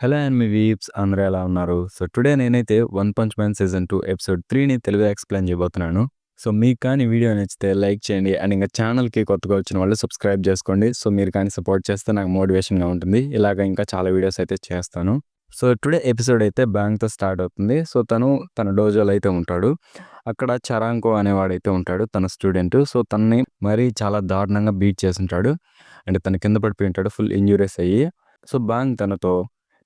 Hello and me weeps అందరూ ఎలా ఉన్నారు? సో టుడే నేనైతే 'one punch man' season two episode త్రీని తెలుగు ఎక్స్‌ప్లెయిన్ చేయబోతున్నాను. సో మీకు కానీ వీడియో నచ్చితే లైక్ చేయండి. అండ్ ఇంకా ఛానల్‌కి కొత్తగా వచ్చిన వాళ్ళు సబ్స్క్రైబ్ చేసుకోండి. సో మీరు కానీ సపోర్ట్ చేస్తే నాకు మోటివేషన్‌గా ఉంటుంది. ఇలాగ ఇంకా చాలా వీడియోస్ అయితే చేస్తాను. సో టుడే ఎపిసోడ్ అయితే బ్యాంక్తో స్టార్ట్ అవుతుంది. సో తను తన డోజోలో అయితే ఉంటాడు. అక్కడ చరాంకో అనేవాడైతే ఉంటాడు తన స్టూడెంట్. సో తనని మరీ చాలా దారుణంగా బీట్ చేసి ఉంటాడు అండ్ తన కింద పడిపోయి ఉంటాడు ఫుల్ ఇంజురీస్ అయ్యి. సో బ్యాంక్ తనతో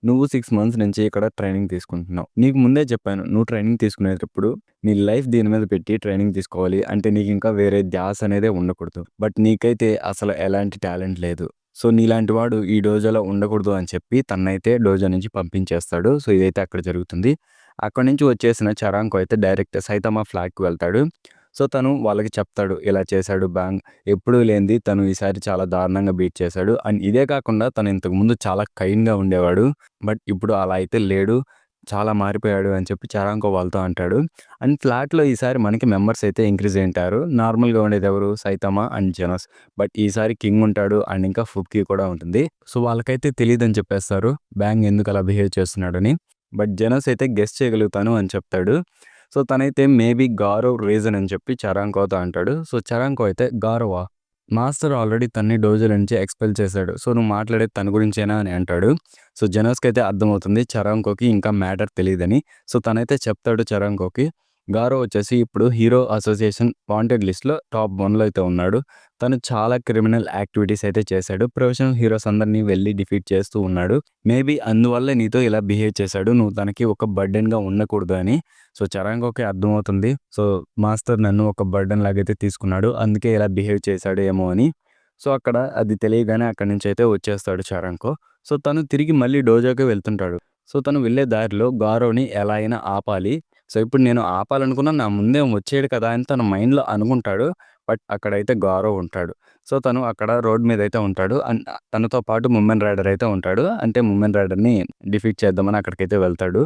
నువ్వు సిక్స్ మంత్స్ నుంచి ఇక్కడ ట్రైనింగ్ తీసుకుంటున్నావు. నీకు ముందే చెప్పాను. నువ్వు ట్రైనింగ్ తీసుకునేటప్పుడు నీ లైఫ్ దీని మీద పెట్టి ట్రైనింగ్ తీసుకోవాలి. అంటే నీకు ఇంకా వేరే ధ్యాస అనేదే ఉండకూడదు. బట్ నీకైతే అసలు ఎలాంటి టాలెంట్ లేదు. సో నీలాంటి వాడు ఈ డోజోలో ఉండకూడదు అని చెప్పి తనైతే డోజో నుంచి పంపించేస్తాడు. సో ఇదైతే అక్కడ జరుగుతుంది. అక్కడి నుంచి వచ్చేసిన చరాంకు అయితే డైరెక్ట్ సైతమా ఫ్లాగ్‌కి వెళ్తాడు. సో తను వాళ్ళకి చెప్తాడు. ఇలా చేశాడు బ్యాంగ్ ఎప్పుడూ లేనిది తను ఈసారి చాలా దారుణంగా బీట్ చేశాడు. అండ్ ఇదే కాకుండా తను ఇంతకుముందు చాలా కైండ్‌గా ఉండేవాడు. బట్ ఇప్పుడు అలా అయితే లేడు. చాలా మారిపోయాడు అని చెప్పి చరాంకో వాళ్ళతో అంటాడు. అండ్ ఫ్లాట్‌లో ఈసారి మనకి మెంబర్స్ అయితే ఇంక్రీజ్ అయింటారు నార్మల్‌గా ఉండేది ఎవరు? సైతమా అండ్ జనస్ బట్ ఈసారి కింగ్ ఉంటాడు. అండ్ ఇంకా ఫుబ్‌కి కూడా ఉంటుంది. సో వాళ్ళకైతే తెలీదని చెప్పేస్తారు. బ్యాంగ్ ఎందుకు అలా బిహేవ్ చేస్తున్నాడని. బట్ జనస్ అయితే గెస్ చేయగలుగుతాను అని చెప్తాడు. సో తనైతే మేబీ గారో రీజన్ అని చెప్పి చరాంకోతో అంటాడు. సో చరాంకో అయితే గారోవా? మాస్టర్ ఆల్రెడీ తన్ని డోజుల నుంచి ఎక్స్‌పెల్ చేశాడు. సో నువ్వు మాట్లాడేది తన గురించేనా అని అంటాడు. సో జెనస్‌కైతే అర్థమవుతుంది చరాంకోకి ఇంకా మ్యాటర్ తెలియదని సో తనైతే చెప్తాడు చరాంకోకి. గారో వచ్చేసి ఇప్పుడు హీరో అసోసియేషన్ వాంటెడ్ లిస్ట్‌లో టాప్ వన్లో అయితే ఉన్నాడు. తను చాలా క్రిమినల్ యాక్టివిటీస్ అయితే చేశాడు. ప్రొఫెషనల్ హీరోస్ అందరిని వెళ్ళి డిఫీట్ చేస్తూ ఉన్నాడు. మేబీ అందువల్ల నీతో ఇలా బిహేవ్ చేశాడు. నువ్వు తనకి ఒక బర్డెన్‌గా ఉండకూడదు అని. సో చరాంకోకి అర్థమవుతుంది. సో మాస్టర్ నన్ను ఒక బర్డెన్ లాగైతే తీసుకున్నాడు. అందుకే ఇలా బిహేవ్ చేశాడు ఏమో అని. సో అక్కడ అది తెలియగానే అక్కడి నుంచి అయితే వచ్చేస్తాడు చరాంకో. సో తను తిరిగి మళ్ళీ డోజోకి వెళ్తుంటాడు. సో తను వెళ్ళే దారిలో గారోని ఎలా అయినా ఆపాలి. సో ఇప్పుడు నేను ఆపాలనుకున్నా నా ముందే వచ్చేయడు కదా అని తన మైండ్‌లో అనుకుంటాడు. బట్ అక్కడైతే గౌరవ్ ఉంటాడు. సో తను అక్కడ రోడ్ మీద అయితే ఉంటాడు. అండ్ తనతో పాటు ముమెన్ రైడర్ అయితే ఉంటాడు. అంటే ముమెన్ రైడర్‌ని డిఫీట్ చేద్దామని అక్కడికైతే వెళ్తాడు.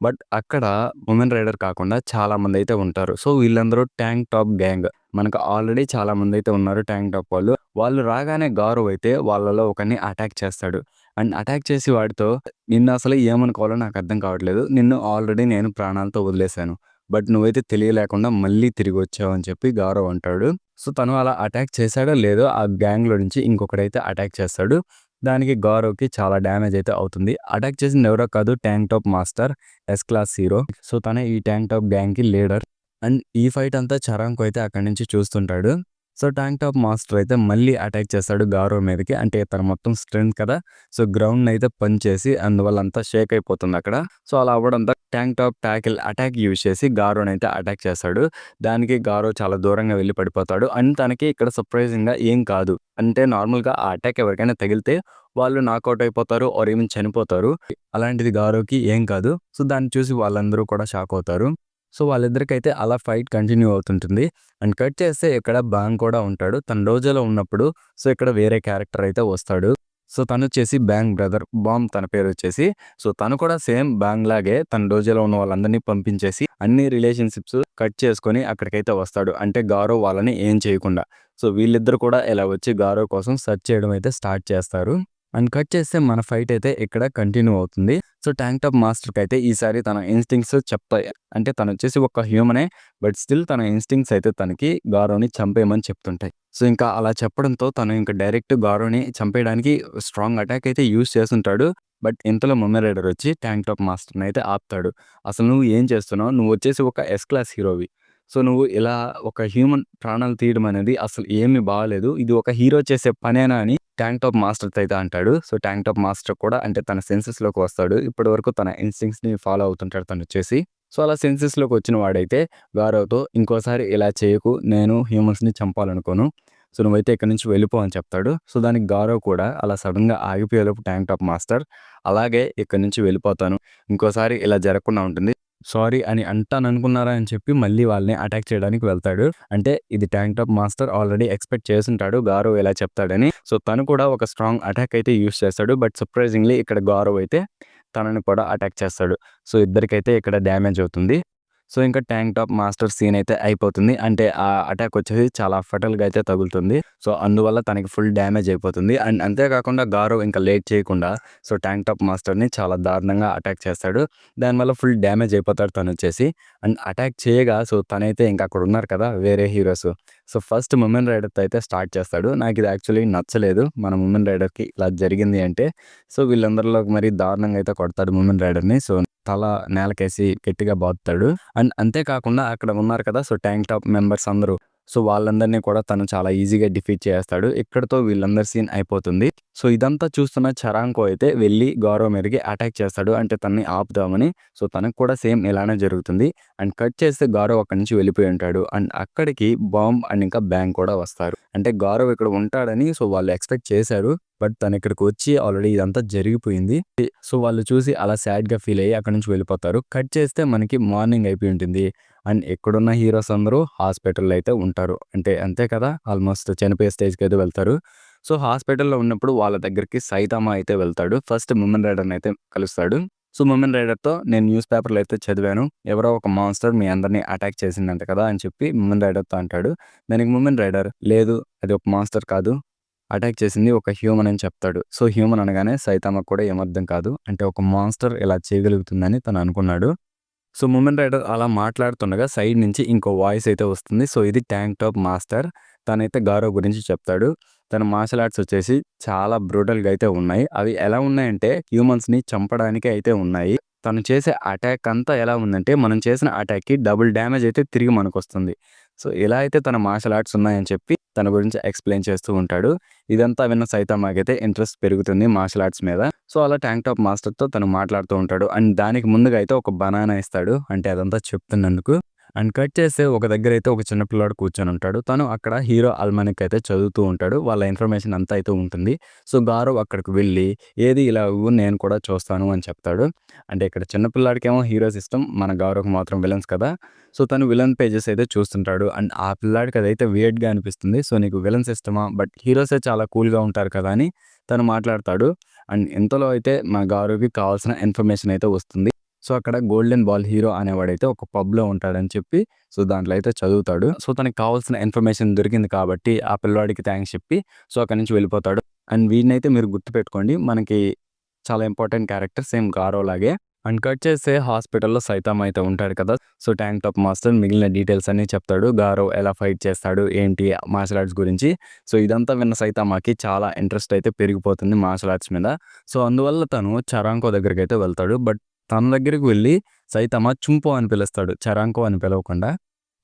బట్ అక్కడ ముమెన్ రైడర్ కాకుండా చాలా మంది అయితే ఉంటారు. సో వీళ్ళందరూ ట్యాంక్ టాప్ గ్యాంగ్. మనకు ఆల్రెడీ చాలా మంది అయితే ఉన్నారు ట్యాంక్ టాప్ వాళ్ళు. వాళ్ళు రాగానే గౌరవ్ అయితే వాళ్ళలో ఒకరిని అటాక్ చేస్తాడు. అండ్ అటాక్ చేసి వాడితో నిన్ను అసలు ఏమనుకోవాలో నాకు అర్థం కావట్లేదు. నిన్ను ఆల్రెడీ నేను ప్రాణాలతో వదిలేశాను. బట్ నువ్వైతే తెలియలేకుండా మళ్ళీ తిరిగి వచ్చావు అని చెప్పి గౌరవ్ అంటాడు. సో తను అలా అటాక్ చేశాడో లేదో ఆ గ్యాంగ్‌లో నుంచి ఇంకొకడైతే అటాక్ చేస్తాడు. దానికి గౌరవ్కి చాలా డ్యామేజ్ అయితే అవుతుంది. అటాక్ చేసింది ఎవరో కాదు tank top master S class hero. So తనే ఈ ట్యాంక్ టాప్ గ్యాంగ్‌కి లీడర్. అండ్ ఈ ఫైట్ అంతా చరాంకో అయితే అక్కడి నుంచి చూస్తుంటాడు. సో ట్యాంక్ టాప్ మాస్టర్ అయితే మళ్ళీ అటాక్ చేస్తాడు గారో మీదకి. అంటే తన మొత్తం స్ట్రెంత్ కదా! సో గ్రౌండ్ అయితే పని చేసి అందువల్ల అంతా షేక్ అయిపోతుంది అక్కడ. సో అలా అవ్వడంతో tank top tackle attack use చేసి గారోని అయితే అటాక్ చేస్తాడు. దానికి గారో చాలా దూరంగా వెళ్ళి పడిపోతాడు. అండ్ తనకి ఇక్కడ సర్ప్రైజింగ్‌గా ఏం కాదు. అంటే నార్మల్‌గా ఆ అటాక్ ఎవరికైనా తగిలితే వాళ్ళు నాకౌట్ అయిపోతారు ఆర్ ఈవెన్ చనిపోతారు. అలాంటిది గారోకి ఏం కాదు. సో దాన్ని చూసి వాళ్ళందరూ కూడా షాక్ అవుతారు. సో వాళ్ళిద్దరికైతే అలా ఫైట్ కంటిన్యూ అవుతుంటుంది. అండ్ కట్ చేస్తే ఇక్కడ బ్యాంగ్ కూడా ఉంటాడు. తన డోజోలో ఉన్నప్పుడు సో ఇక్కడ వేరే క్యారెక్టర్ అయితే వస్తాడు. సో తను వచ్చేసి బ్యాంగ్ బ్రదర్. బాంబ్ తన పేరు వచ్చేసి సో తను కూడా సేమ్ బ్యాంగ్ లాగే తన డోజోలో ఉన్న వాళ్ళందరినీ పంపించేసి అన్ని రిలేషన్‌షిప్స్ కట్ చేసుకొని అక్కడికైతే వస్తాడు. అంటే గారో వాళ్ళని ఏం చేయకుండా. సో వీళ్ళిద్దరు కూడా ఇలా వచ్చి గారో కోసం సెర్చ్ చేయడం అయితే స్టార్ట్ చేస్తారు. అండ్ కట్ చేస్తే మన ఫైట్ అయితే ఇక్కడ కంటిన్యూ అవుతుంది. సో ట్యాంక్ టాప్ మాస్టర్‌కి అయితే ఈసారి తన ఇన్స్టింగ్స్ చెప్తాయి. అంటే తనొచ్చేసి ఒక హ్యూమనే. బట్ స్టిల్ తన ఇన్స్టింగ్స్ అయితే తనకి గారోని చంపేయమని చెప్తుంటాయి. సో ఇంకా అలా చెప్పడంతో తను ఇంకా డైరెక్ట్ గారోని చంపేయడానికి స్ట్రాంగ్ అటాక్ అయితే యూజ్ చేస్తుంటాడు బట్ ఇంతలో ముమెన్ రైడర్ వచ్చి ట్యాంక్ టాప్ మాస్టర్‌ని అయితే ఆపుతాడు. అసలు నువ్వు ఏం చేస్తున్నావు? నువ్వు వచ్చేసి ఒక ఎస్ క్లాస్ హీరోవి. సో నువ్వు ఇలా ఒక హ్యూమన్ ప్రాణాలు తీయడం అనేది అసలు ఏమీ బాగాలేదు ఇది ఒక హీరో చేసే పనేనా అని ట్యాంక్ టాప్ మాస్టర్ అయితే అంటాడు. సో ట్యాంక్ టాప్ మాస్టర్ కూడా అంటే తన సెన్సెస్‌లోకి వస్తాడు. ఇప్పటి వరకు తన ఇన్‌స్టింక్ట్స్‌ని ఫాలో అవుతుంటాడు తను వచ్చేసి సో అలా సెన్సెస్‌లోకి వచ్చిన వాడైతే గారోతో ఇంకోసారి ఇలా చేయకు. నేను హ్యూమన్స్‌ని చంపాలనుకోను. సో నువ్వైతే ఇక్కడి నుంచి వెళ్ళిపో అని చెప్తాడు. సో దానికి గారో కూడా అలా సడెన్‌గా ఆగిపోయేలోపు ట్యాంక్ టాప్ మాస్టర్ అలాగే ఇక్కడి నుంచి వెళ్ళిపోతాను. ఇంకోసారి ఇలా జరగకుండా ఉంటుంది. సారీ అని అంటాననుకున్నారా అని చెప్పి మళ్ళీ వాళ్ళని అటాక్ చేయడానికి వెళ్తాడు. అంటే ఇది tank top master already expect చేస్తుంటాడు గారో ఇలా చెప్తాడని. సో తను కూడా ఒక స్ట్రాంగ్ అటాక్ అయితే యూజ్ చేస్తాడు. బట్ సర్ప్రైజింగ్‌లీ ఇక్కడ గారో అయితే తనని కూడా అటాక్ చేస్తాడు. సో ఇద్దరికైతే ఇక్కడ డ్యామేజ్ అవుతుంది. సో ఇంకా ట్యాంక్ టాప్ మాస్టర్ సీన్ అయితే అయిపోతుంది. అంటే ఆ అటాక్ వచ్చేసి చాలా ఫెటల్గా అయితే తగులుతుంది. సో అందువల్ల తనకి ఫుల్ డ్యామేజ్ అయిపోతుంది. అండ్ అంతేకాకుండా గారో ఇంకా లేట్ చేయకుండా సో ట్యాంక్ టాప్ మాస్టర్ని చాలా దారుణంగా అటాక్ చేస్తాడు. దానివల్ల ఫుల్ డ్యామేజ్ అయిపోతాడు తను వచ్చేసి. అండ్ అటాక్ చేయగా సో తనైతే ఇంకా అక్కడ ఉన్నారు కదా వేరే హీరోస్. సో ఫస్ట్ ఉమెన్ రైడర్తో అయితే స్టార్ట్ చేస్తాడు. నాకు ఇది యాక్చువల్లీ నచ్చలేదు. మన ఉమెన్ రైడర్కి ఇలా జరిగింది అంటే. సో వీళ్ళందరిలో మరి దారుణంగా అయితే కొడతాడు ఉమెన్ రైడర్ని. సో తల నేలకేసి గట్టిగా బాదుతాడు. అండ్ అంతేకాకుండా అక్కడ ఉన్నారు కదా సో ట్యాంక్ టాప్ మెంబర్స్ అందరూ. సో వాళ్ళందరినీ కూడా తను చాలా ఈజీగా డిఫీట్ చేస్తాడు. ఇక్కడతో వీళ్ళందరి సీన్ అయిపోతుంది. సో ఇదంతా చూస్తున్న చరాంకో అయితే వెళ్ళి గౌరవ్ మీదకి అటాక్ చేస్తాడు. అంటే తనని ఆపుదామని. సో తనకు కూడా సేమ్ ఇలానే జరుగుతుంది. అండ్ కట్ చేస్తే గౌరవ్ అక్కడి నుంచి వెళ్ళిపోయి ఉంటాడు. అండ్ అక్కడికి బాంబ్ అండ్ ఇంకా బ్యాంక్ కూడా వస్తారు. అంటే గౌరవ్ ఇక్కడ ఉంటాడని సో వాళ్ళు ఎక్స్పెక్ట్ చేశారు. బట్ తను ఇక్కడికి వచ్చి ఆల్రెడీ ఇదంతా జరిగిపోయింది. సో వాళ్ళు చూసి అలా సాడ్గా ఫీల్ అయ్యి అక్కడ నుంచి వెళ్ళిపోతారు. కట్ చేస్తే మనకి మార్నింగ్ అయిపోయి ఉంటుంది. అండ్ ఎక్కడున్న హీరోస్ అందరూ హాస్పిటల్లో అయితే ఉంటారు. అంటే అంతే కదా ఆల్మోస్ట్ చనిపోయే స్టేజ్కి అయితే వెళ్తారు. సో హాస్పిటల్లో ఉన్నప్పుడు వాళ్ళ దగ్గరికి సైతామా అయితే వెళ్తాడు. ఫస్ట్ ముమెన్ రైడర్ని అయితే కలుస్తాడు. సో ముమెన్ రైడర్తో నేను న్యూస్ పేపర్లో అయితే చదివాను. ఎవరో ఒక మాన్స్టర్ మీ అందరినీ అటాక్ చేసిందంట కదా అని చెప్పి ముమెన్ రైడర్తో అంటాడు. దానికి ముమెన్ రైడర్ లేదు అది ఒక మాన్స్టర్ కాదు. అటాక్ చేసింది ఒక హ్యూమన్ అని చెప్తాడు. సో హ్యూమన్ అనగానే సైతామకు కూడా ఏమర్థం కాదు. అంటే ఒక మాన్స్టర్ ఇలా చేయగలుగుతుందని తను అనుకున్నాడు. సో మూమెంట్ రైడర్ అలా మాట్లాడుతుండగా సైడ్ నుంచి ఇంకో వాయిస్ అయితే వస్తుంది. సో ఇది ట్యాంక్ టాప్ మాస్టర్. తనైతే గారో గురించి చెప్తాడు. తన మార్షల్ ఆర్ట్స్ వచ్చేసి చాలా బ్రూటల్గా అయితే ఉన్నాయి. అవి ఎలా ఉన్నాయంటే హ్యూమన్స్ని చంపడానికి అయితే ఉన్నాయి. తను చేసే అటాక్ అంతా ఎలా ఉందంటే మనం చేసిన అటాక్కి డబుల్ డ్యామేజ్ అయితే తిరిగి మనకు వస్తుంది సో ఇలా అయితే తన మార్షల్ ఆర్ట్స్ ఉన్నాయని చెప్పి తన గురించి ఎక్స్ప్లెయిన్ చేస్తూ ఉంటాడు. ఇదంతా విన్న సైతామాకైతే ఇంట్రెస్ట్ పెరుగుతుంది మార్షల్ ఆర్ట్స్ మీద. సో అలా ట్యాంక్ టాప్ మాస్టర్తో తను మాట్లాడుతూ ఉంటాడు. అండ్ దానికి ముందుగా అయితే ఒక బనానా ఇస్తాడు. అంటే అదంతా చెప్తున్నందుకు. అండ్ కట్ చేస్తే ఒక దగ్గర అయితే ఒక చిన్న పిల్లాడు కూర్చొని ఉంటాడు. తను అక్కడ హీరో అల్మానిక్ అయితే చదువుతూ ఉంటాడు. వాళ్ళ ఇన్ఫర్మేషన్ అంతా అయితే ఉంటుంది. సో గారు అక్కడికి వెళ్ళి ఏది ఇలా నేను కూడా చూస్తాను అని చెప్తాడు. అంటే ఇక్కడ చిన్న పిల్లాడికేమో హీరోస్ ఇష్టం మన గౌరవకు మాత్రం విలన్స్ కదా. సో తను విలన్ పేజెస్ అయితే చూస్తుంటాడు. అండ్ ఆ పిల్లాడికి అదైతే వియర్డ్గా అనిపిస్తుంది. సో నీకు విలన్స్ ఇష్టమా? బట్ హీరోసే చాలా కూల్గా ఉంటారు కదా అని తను మాట్లాడతాడు. అండ్ ఇంతలో అయితే మా గారుకి కావాల్సిన ఇన్ఫర్మేషన్ అయితే వస్తుంది. సో అక్కడ గోల్డెన్ బాల్ హీరో అనేవాడైతే ఒక పబ్లో ఉంటాడని చెప్పి సో దాంట్లో అయితే చదువుతాడు. సో తనకి కావాల్సిన ఇన్ఫర్మేషన్ దొరికింది కాబట్టి ఆ పిల్లవాడికి థ్యాంక్స్ చెప్పి సో అక్కడి నుంచి వెళ్ళిపోతాడు. అండ్ వీడినైతే మీరు గుర్తుపెట్టుకోండి మనకి చాలా ఇంపార్టెంట్ క్యారెక్టర్ సేమ్ గారో లాగే. అండ్ కట్ చేసే హాస్పిటల్లో సైతం అయితే ఉంటాడు కదా సో ట్యాంక్ టాప్ మాస్టర్ మిగిలిన డీటెయిల్స్ అన్ని చెప్తాడు. గారో ఎలా ఫైట్ చేస్తాడు ఏంటి మార్షల్ ఆర్ట్స్ గురించి. సో ఇదంతా విన్న సైతామాకి చాలా ఇంట్రెస్ట్ అయితే పెరిగిపోతుంది మార్షల్ ఆర్ట్స్ మీద. సో అందువల్ల తను చరాంకో దగ్గరికి అయితే వెళ్తాడు. బట్ తన దగ్గరికి వెళ్ళి సైతమ చుంపో అని పిలుస్తాడు. చరాంకో అని పిలవకుండా.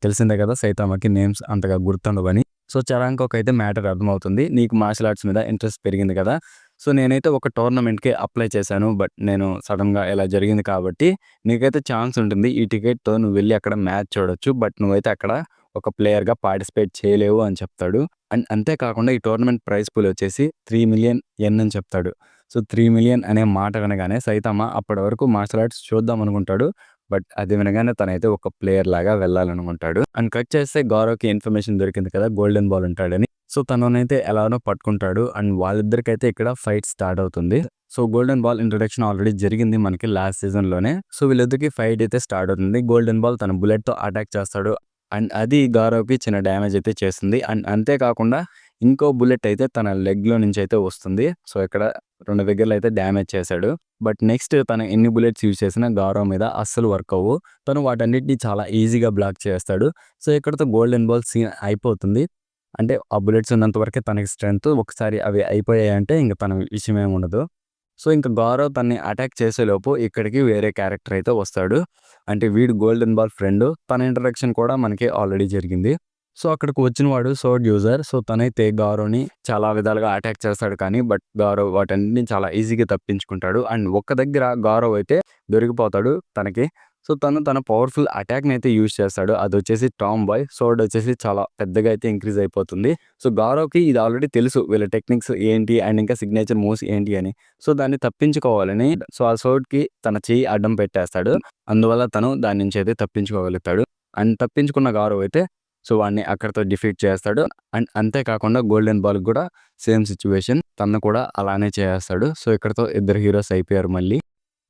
తెలిసిందే కదా సైతామకి నేమ్స్ అంతగా గుర్తుండవని. సో చరాంకోకి అయితే మ్యాటర్ అర్థమవుతుంది. నీకు మార్షల్ ఆర్ట్స్ మీద ఇంట్రెస్ట్ పెరిగింది కదా. సో నేనైతే ఒక టోర్నమెంట్కి అప్లై చేశాను. బట్ నేను సడన్గా ఇలా జరిగింది కాబట్టి నీకైతే ఛాన్స్ ఉంటుంది. ఈ టికెట్తో నువ్వు వెళ్ళి అక్కడ మ్యాచ్ చూడొచ్చు. బట్ నువ్వైతే అక్కడ ఒక ప్లేయర్గా పార్టిసిపేట్ చేయలేవు అని చెప్తాడు. అండ్ అంతేకాకుండా ఈ టోర్నమెంట్ ప్రైస్ పూల్ వచ్చేసి త్రీ మిలియన్ ఎన్ అని చెప్తాడు. సో త్రీ మిలియన్ అనే మాట వినగానే సైతమ్మ అప్పటి వరకు మార్షల్ ఆర్ట్స్ చూద్దాం అనుకుంటాడు. బట్ అది వినగానే తనైతే ఒక ప్లేయర్ లాగా వెళ్ళాలనుకుంటాడు. అండ్ కట్ చేస్తే గౌరవ్కి ఇన్ఫర్మేషన్ దొరికింది కదా గోల్డెన్ బాల్ ఉంటాడని. సో తననైతే ఎలానో పట్టుకుంటాడు. అండ్ వాళ్ళిద్దరికైతే ఇక్కడ ఫైట్ స్టార్ట్ అవుతుంది. So golden ball introduction already జరిగింది మనకి లాస్ట్ సీజన్లోనే. సో వీళ్ళిద్దరికి ఫైట్ అయితే స్టార్ట్ అవుతుంది. గోల్డెన్ బాల్ తన బుల్లెట్తో అటాక్ చేస్తాడు. అండ్ అది గౌరవ్కి చిన్న డ్యామేజ్ అయితే చేస్తుంది. అండ్ అంతేకాకుండా ఇంకో బుల్లెట్ అయితే తన లెగ్లో నుంచి అయితే వస్తుంది. సో ఇక్కడ రెండు దగ్గరలో అయితే డ్యామేజ్ చేశాడు. బట్ నెక్స్ట్ తను ఎన్ని బుల్లెట్స్ యూజ్ చేసినా గౌరవ్ మీద అస్సలు వర్క్ అవ్వు. తను వాటన్నిటిని చాలా ఈజీగా బ్లాక్ చేస్తాడు. సో ఇక్కడతో గోల్డెన్ బాల్ సీన్ అయిపోతుంది. అంటే ఆ బుల్లెట్స్ ఉన్నంత వరకే తనకి స్ట్రెంత్ ఒకసారి అవి అయిపోయాయంటే ఇంకా తన విషయం ఏమి ఉండదు. సో ఇంకా గౌరవ్ తన్ని అటాక్ చేసేలోపు ఇక్కడికి వేరే క్యారెక్టర్ అయితే వస్తాడు. అంటే వీడు గోల్డెన్ బాల్ ఫ్రెండ్. తన ఇంటరాక్షన్ కూడా మనకి ఆల్రెడీ జరిగింది. సో అక్కడికి వచ్చిన వాడు సోడ్ యూజర్. సో తనైతే గౌరవ్ని చాలా విధాలుగా అటాక్ చేస్తాడు కానీ బట్ గౌరవ్ వాటన్నిటిని చాలా ఈజీగా తప్పించుకుంటాడు. అండ్ ఒక్క దగ్గర గౌరవ్ అయితే దొరికిపోతాడు తనకి. సో తను తన పవర్ఫుల్ అటాక్ని అయితే యూజ్ చేస్తాడు. అది వచ్చేసి టామ్ బాయ్ సోడ్ వచ్చేసి చాలా పెద్దగా అయితే ఇంక్రీజ్ అయిపోతుంది. సో గౌరవ్కి ఇది ఆల్రెడీ తెలుసు వీళ్ళ టెక్నిక్స్ ఏంటి అండ్ ఇంకా సిగ్నేచర్ మూవ్స్ ఏంటి అని. సో దాన్ని తప్పించుకోవాలని సో ఆ సోడ్కి తన చేయి అడ్డం పెట్టేస్తాడు. అందువల్ల తను దాని నుంచి అయితే తప్పించుకోగలుగుతాడు. అండ్ తప్పించుకున్న గౌరవ్ అయితే సో వాడిని అక్కడితో డిఫీట్ చేస్తాడు. అండ్ అంతేకాకుండా గోల్డెన్ బాల్ కూడా సేమ్ సిచ్యువేషన్ తను కూడా అలానే చేస్తాడు. సో ఇక్కడతో ఇద్దరు హీరోస్ అయిపోయారు మళ్ళీ.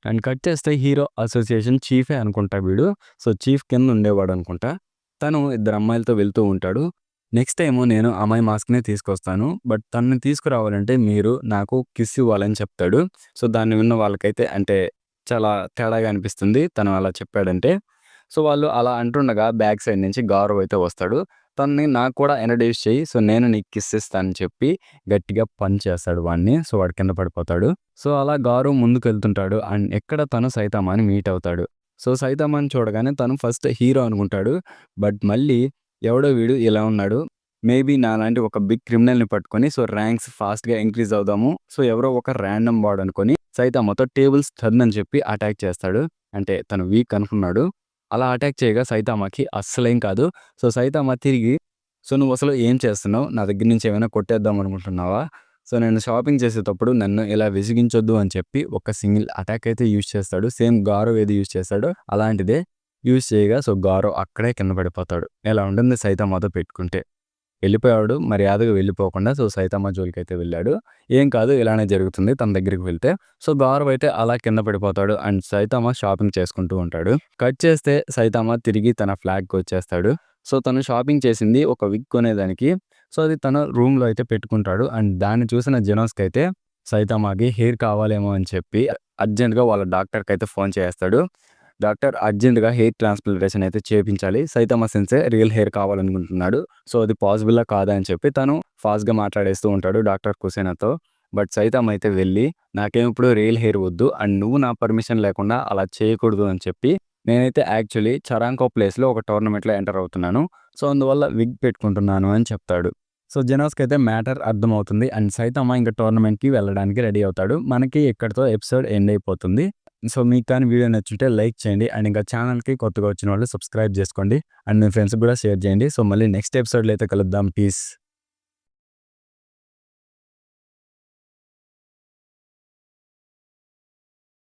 అండ్ కట్ చేస్తే హీరో అసోసియేషన్ చీఫే అనుకుంటా వీడు. సో చీఫ్ కింద ఉండేవాడు అనుకుంటా. తను ఇద్దరు అమ్మాయిలతో వెళ్తూ ఉంటాడు. నెక్స్ట్ టైము నేను అమ్మాయి మాస్క్నే తీసుకొస్తాను. బట్ తనని తీసుకురావాలంటే మీరు నాకు కిస్ ఇవ్వాలని చెప్తాడు. సో దాన్ని విన్న వాళ్ళకైతే అంటే చాలా తేడాగా అనిపిస్తుంది తను అలా చెప్పాడంటే. సో వాళ్ళు అలా అంటుండగా బ్యాక్ సైడ్ నుంచి గారు అయితే వస్తాడు. తన్ని నాకు కూడా ఇంట్రడ్యూస్ చేయి. సో నేను నీకు కిస్ ఇస్తానని చెప్పి గట్టిగా పని చేస్తాడు వాడిని సో వాడు కింద పడిపోతాడు. సో అలా గారు ముందుకు వెళ్తుంటాడు అండ్ ఎక్కడ తను సైతామాని మీట్ అవుతాడు. సో సైతామాని చూడగానే తను ఫస్ట్ హీరో అనుకుంటాడు. బట్ మళ్ళీ ఎవడో వీడు ఇలా ఉన్నాడు. మేబీ నాలాంటి ఒక బిగ్ క్రిమినల్ని పట్టుకొని సో ర్యాంక్స్ ఫాస్ట్గా ఇంక్రీజ్ అవుదాము. సో ఎవరో ఒక ర్యాండమ్ వాడు అనుకొని సైతామాతో టేబుల్స్ టర్న్ అని చెప్పి అటాక్ చేస్తాడు. అంటే తను వీక్ అనుకున్నాడు. అలా అటాక్ చేయగా సైతామాకి అస్సలేం కాదు. సో సైతామా తిరిగి సో నువ్వు అసలు ఏం చేస్తున్నావు? నా దగ్గర నుంచి ఏమైనా కొట్టేద్దాం అనుకుంటున్నావా? సో నేను షాపింగ్ చేసేటప్పుడు నన్ను ఇలా విసిగించొద్దు అని చెప్పి ఒక సింగిల్ అటాక్ అయితే యూజ్ చేస్తాడు. సేమ్ గారో ఏది యూజ్ చేస్తాడో అలాంటిదే యూజ్ చేయగా సో గారో అక్కడే కింద పడిపోతాడు. ఎలా ఉంటుంది? సైతామాతో పెట్టుకుంటే. వెళ్ళిపోయాడు. మర్యాదగా వెళ్ళిపోకుండా సో సైతమ్మ జోలికి అయితే వెళ్ళాడు. ఏం కాదు ఇలానే జరుగుతుంది తన దగ్గరికి వెళ్తే. సో గౌరవ్ అయితే అలా కింద పడిపోతాడు అండ్ సైతమ్మ షాపింగ్ చేసుకుంటూ ఉంటాడు. కట్ చేస్తే సైతమ్మ తిరిగి తన ఫ్లాగ్కి వచ్చేస్తాడు. సో తను షాపింగ్ చేసింది ఒక విగ్ కొనేదానికి. సో అది తన రూమ్లో అయితే పెట్టుకుంటాడు అండ్ దాన్ని చూసిన జెనోస్కి అయితే సైతమ్మకి హెయిర్ కావాలేమో అని చెప్పి అర్జెంట్గా వాళ్ళ డాక్టర్కి అయితే ఫోన్ చేస్తాడు. డాక్టర్ అర్జెంట్గా హెయిర్ ట్రాన్స్ప్లాంటేషన్ అయితే చేయించాలి సైతమ్మ సెన్సే రియల్ హెయిర్ కావాలనుకుంటున్నాడు. సో అది పాసిబుల్లా కాదా అని చెప్పి తను ఫాస్ట్గా మాట్లాడేస్తూ ఉంటాడు డాక్టర్ కుసేనాతో. బట్ సైతం అయితే వెళ్ళి నాకేం ఇప్పుడు రియల్ హెయిర్ వద్దు అండ్ నువ్వు నా పర్మిషన్ లేకుండా అలా చేయకూడదు అని చెప్పి నేనైతే యాక్చువల్లీ చరాంకో ప్లేస్లో ఒక టోర్నమెంట్లో ఎంటర్ అవుతున్నాను. సో అందువల్ల విగ్ పెట్టుకుంటున్నాను అని చెప్తాడు. సో జెనాస్కి అయితే మ్యాటర్ అర్థమవుతుంది అండ్ సైతమ్మ ఇంకా టోర్నమెంట్కి వెళ్ళడానికి రెడీ అవుతాడు. మనకి ఇక్కడితో ఎపిసోడ్ ఎండ్ అయిపోతుంది. సో మీకు కానీ వీడియో నచ్చుంటే లైక్ చేయండి. అండ్ ఇంకా ఛానల్కి కొత్తగా వచ్చిన వాళ్ళు సబ్స్క్రైబ్ చేసుకోండి. అండ్ మీ ఫ్రెండ్స్ కూడా షేర్ చేయండి. సో మళ్ళీ నెక్స్ట్ ఎపిసోడ్లో అయితే కలుద్దాం. పీస్.